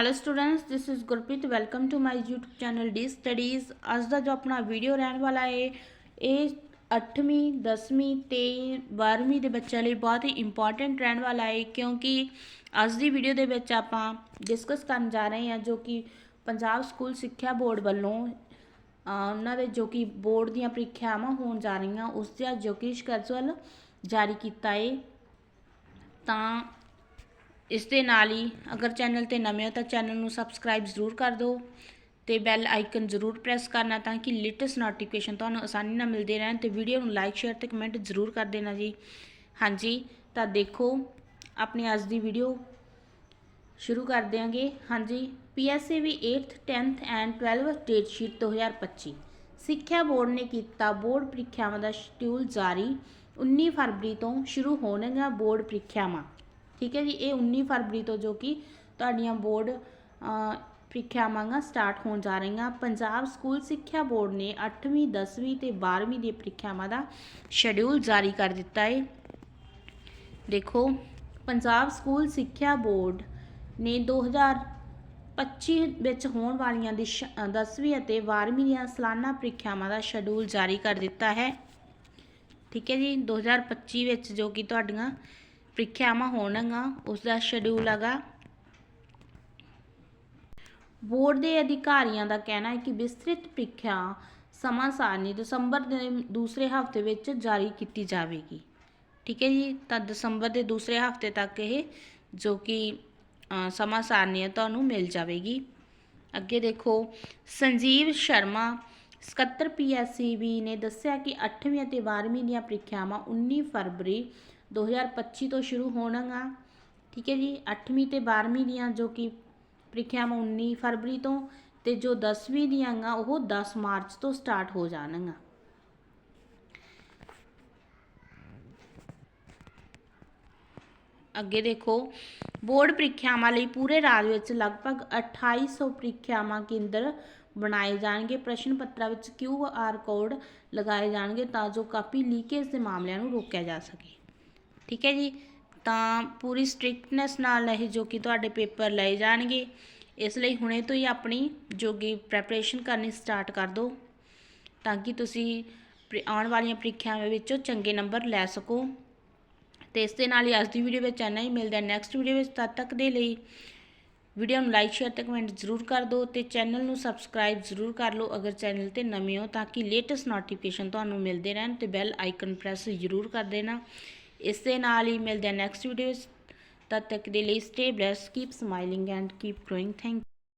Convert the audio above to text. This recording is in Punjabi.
Hello students this is Gurpreet welcome to my YouTube channel D studies ਅੱਜ ਦਾ ਜੋ ਆਪਣਾ ਵੀਡੀਓ ਰਹਿਣ ਵਾਲਾ ਹੈ ਇਹ 8ਵੀਂ 10ਵੀਂ ਤੇ 12ਵੀਂ ਦੇ ਬੱਚਿਆਂ ਲਈ ਬਹੁਤ ਹੀ ਇੰਪੋਰਟੈਂਟ ਰਹਿਣ ਵਾਲਾ ਹੈ ਕਿਉਂਕਿ ਅੱਜ ਦੀ ਵੀਡੀਓ ਦੇ ਵਿੱਚ ਆਪਾਂ ਡਿਸਕਸ ਕਰਨ ਜਾ ਰਹੇ ਹਾਂ ਜੋ ਕਿ ਪੰਜਾਬ ਸਕੂਲ ਸਿੱਖਿਆ ਬੋਰਡ ਵੱਲੋਂ ਉਹਨਾਂ ਦੇ ਜੋ ਕਿ ਬੋਰਡ ਦੀਆਂ ਪ੍ਰੀਖਿਆਵਾਂ ਹੋਣ ਜਾ ਰਹੀਆਂ ਉਸ ਦਾ ਜੋ ਕਿ ਸ਼ੈਡਿਊਲ ਜਾਰੀ ਕੀਤਾ ਹੈ ਤਾਂ ਇਸ ਦੇ ਨਾਲ ਹੀ ਅਗਰ ਚੈਨਲ ਤੇ ਨਵੇਂ ਹੋ ਤਾਂ ਚੈਨਲ ਨੂੰ ਸਬਸਕ੍ਰਾਈਬ ਜ਼ਰੂਰ ਕਰ ਦਿਓ ਤੇ ਬੈਲ ਆਈਕਨ ਜ਼ਰੂਰ ਪ੍ਰੈਸ ਕਰਨਾ ਤਾਂ ਕਿ ਲੇਟੈਸਟ ਨੋਟੀਫਿਕੇਸ਼ਨ ਤੁਹਾਨੂੰ ਆਸਾਨੀ ਨਾਲ ਮਿਲਦੇ ਰਹਿਣ ਤੇ ਵੀਡੀਓ ਨੂੰ ਲਾਈਕ ਸ਼ੇਅਰ ਤੇ ਕਮੈਂਟ ਜ਼ਰੂਰ ਕਰ ਦੇਣਾ ਜੀ। ਹਾਂਜੀ, ਤਾਂ ਦੇਖੋ, ਆਪਣੀ ਅੱਜ ਦੀ ਵੀਡੀਓ ਸ਼ੁਰੂ ਕਰ ਦਿਆਂਗੇ ਹਾਂਜੀ ਪੀਐਸਏਵੀ 8th 10th and 12th date sheet 2025 ਸਿੱਖਿਆ ਬੋਰਡ ਨੇ ਕੀਤਾ ਬੋਰਡ ਪ੍ਰੀਖਿਆਵਾਂ ਦਾ ਸ਼ਡਿਊਲ ਜਾਰੀ। 19 ਫਰਵਰੀ ਤੋਂ ਸ਼ੁਰੂ ਹੋਣਗੀਆਂ ਬੋਰਡ ਪ੍ਰੀਖਿਆਵਾਂ। ਠੀਕ ਹੈ ਜੀ ਇਹ 19 ਫਰਵਰੀ ਤੋਂ ਜੋ ਕਿ ਤੁਹਾਡੀਆਂ ਬੋਰਡ ਅ, ਪ੍ਰੀਖਿਆਵਾਂ ਸਟਾਰਟ ਹੋਣ ਜਾ ਰਹੀਆਂ। ਪੰਜਾਬ ਸਕੂਲ ਸਿੱਖਿਆ ਬੋਰਡ ਨੇ 8ਵੀਂ 10ਵੀਂ ਤੇ 12ਵੀਂ ਦੀਆਂ ਪ੍ਰੀਖਿਆਵਾਂ ਦਾ ਸ਼ਡਿਊਲ ਜਾਰੀ ਕਰ ਦਿੱਤਾ ਹੈ ਦੇਖੋ ਪੰਜਾਬ ਸਕੂਲ ਸਿੱਖਿਆ ਬੋਰਡ ਨੇ 2025 ਵਿੱਚ ਹੋਣ ਵਾਲੀਆਂ ਦੀ 10ਵੀਂ ਅਤੇ 12ਵੀਂ ਦੀਆਂ ਸਾਲਾਨਾ ਪ੍ਰੀਖਿਆਵਾਂ ਦਾ ਸ਼ਡਿਊਲ ਜਾਰੀ ਕਰ ਦਿੱਤਾ ਹੈ। ਠੀਕ ਹੈ ਜੀ 2025 ਵਿੱਚ ਜੋ ਕਿ ਤੁਹਾਡੀਆਂ ਪ੍ਰੀਖਿਆਵਾਂ ਹੋਣਗੀਆਂ ਉਸ ਦਾ ਸ਼ਡਿਊਲ ਹੈਗਾ। ਬੋਰਡ ਦੇ ਅਧਿਕਾਰੀਆਂ ਦਾ ਕਹਿਣਾ ਹੈ ਕਿ ਵਿਸਤ੍ਰਿਤ ਪ੍ਰੀਖਿਆ ਸਮਾਂ ਸਾਰਣੀ ਦਸੰਬਰ ਦੇ ਦੂਸਰੇ ਹਫ਼ਤੇ ਵਿੱਚ ਜਾਰੀ ਕੀਤੀ ਜਾਵੇਗੀ। ਠੀਕ ਹੈ ਜੀ, ਤਾਂ ਦਸੰਬਰ ਦੇ ਦੂਸਰੇ ਹਫ਼ਤੇ ਤੱਕ ਇਹ ਜੋ ਕਿ ਸਮਾਂ ਸਾਰਣੀ ਤੁਹਾਨੂੰ ਮਿਲ ਜਾਵੇਗੀ। ਅੱਗੇ ਦੇਖੋ, ਸੰਜੀਵ ਸ਼ਰਮਾ, ਸਕੱਤਰ ਪੀਐਸਸੀਬੀ ਨੇ ਦੱਸਿਆ ਕਿ 8ਵੀਂ ਅਤੇ 12ਵੀਂ ਦੀਆਂ ਪ੍ਰੀਖਿਆਵਾਂ 19 ਫਰਵਰੀ 2025 ਤੋਂ ਸ਼ੁਰੂ ਹੋਣਗਾ। ਠੀਕ ਹੈ ਜੀ 8ਵੀਂ ਤੇ 12ਵੀਂ ਦੀਆਂ ਜੋ ਕਿ ਪ੍ਰੀਖਿਆਵਾਂ 19 ਫਰਵਰੀ ਤੋਂ ਤੇ ਜੋ 10ਵੀਂ ਦੀਆਂ ਗਾ, ਉਹ 10 ਮਾਰਚ ਤੋਂ ਸਟਾਰਟ ਹੋ ਜਾਣਗੀਆਂ ਅੱਗੇ ਦੇਖੋ, ਬੋਰਡ ਪ੍ਰੀਖਿਆਵਾਂ ਲਈ ਪੂਰੇ ਰਾਜ ਵਿੱਚ ਲਗਭਗ 2800 ਪ੍ਰੀਖਿਆਵਾਂ ਕੇਂਦਰ ਬਣਾਏ ਜਾਣਗੇ। ਪ੍ਰਸ਼ਨ ਪੱਤਰਾਂ ਵਿੱਚ ਕਿਊ ਆਰ ਕੋਡ ਲਗਾਏ ਜਾਣਗੇ ਤਾਂ ਜੋ ਕਾਪੀ ਲੀਕੇਜ ਦੇ ਮਾਮਲਿਆਂ ਨੂੰ ਰੋਕਿਆ ਜਾ ਸਕੇ। ਠੀਕ ਹੈ ਜੀ? ਤਾਂ ਪੂਰੀ ਸਟ੍ਰਿਕਟਨੈਸ ਨਾਲ ਇਹ ਜੋ ਕਿ ਤੁਹਾਡੇ ਪੇਪਰ ਲਏ ਜਾਣਗੇ, ਇਸ ਲਈ ਹੁਣੇ ਤੋਂ ਹੀ ਆਪਣੀ ਜੋਗੀ ਪ੍ਰੈਪਰੇਸ਼ਨ ਕਰਨੀ ਸਟਾਰਟ ਕਰ ਦਿਓ, ਤਾਂ ਕਿ ਤੁਸੀਂ ਆਉਣ ਵਾਲੀਆਂ ਪ੍ਰੀਖਿਆਵਾਂ ਵਿੱਚੋਂ ਚੰਗੇ ਨੰਬਰ ਲੈ ਸਕੋ। ਤੇ ਇਸ ਦੇ ਨਾਲ ਹੀ ਅੱਜ ਦੀ ਵੀਡੀਓ ਵਿੱਚ ਇੰਨਾ ਹੀ, ਮਿਲਦਾ ਨੈਕਸਟ ਵੀਡੀਓ ਵਿੱਚ, ਤਦ ਤੱਕ ਦੇ ਲਈ ਵੀਡੀਓ ਨੂੰ ਲਾਈਕ ਸ਼ੇਅਰ ਤੇ ਕਮੈਂਟ ਜ਼ਰੂਰ ਕਰ ਦਿਓ ਤੇ ਚੈਨਲ ਨੂੰ ਸਬਸਕ੍ਰਾਈਬ ਜ਼ਰੂਰ ਕਰ ਲਓ ਅਗਰ ਚੈਨਲ ਤੇ ਨਵੇਂ ਹੋ ਤਾਂ ਕਿ ਲੇਟੈਸਟ ਨੋਟੀਫਿਕੇਸ਼ਨ ਤੁਹਾਨੂੰ ਮਿਲਦੇ ਰਹਿਣ ਤੇ ਬੈਲ ਆਈਕਨ ਪ੍ਰੈਸ ਜ਼ਰੂਰ ਕਰ ਦੇਣਾ। ਇਸ ਦੇ ਨਾਲ ਹੀ ਮਿਲਦੇ ਨੈਕਸਟ ਵੀਡੀਓ ਵਿੱਚ ਤਦ ਤੱਕ ਦੇ ਲਈ stay blessed keep smiling and keep growing thank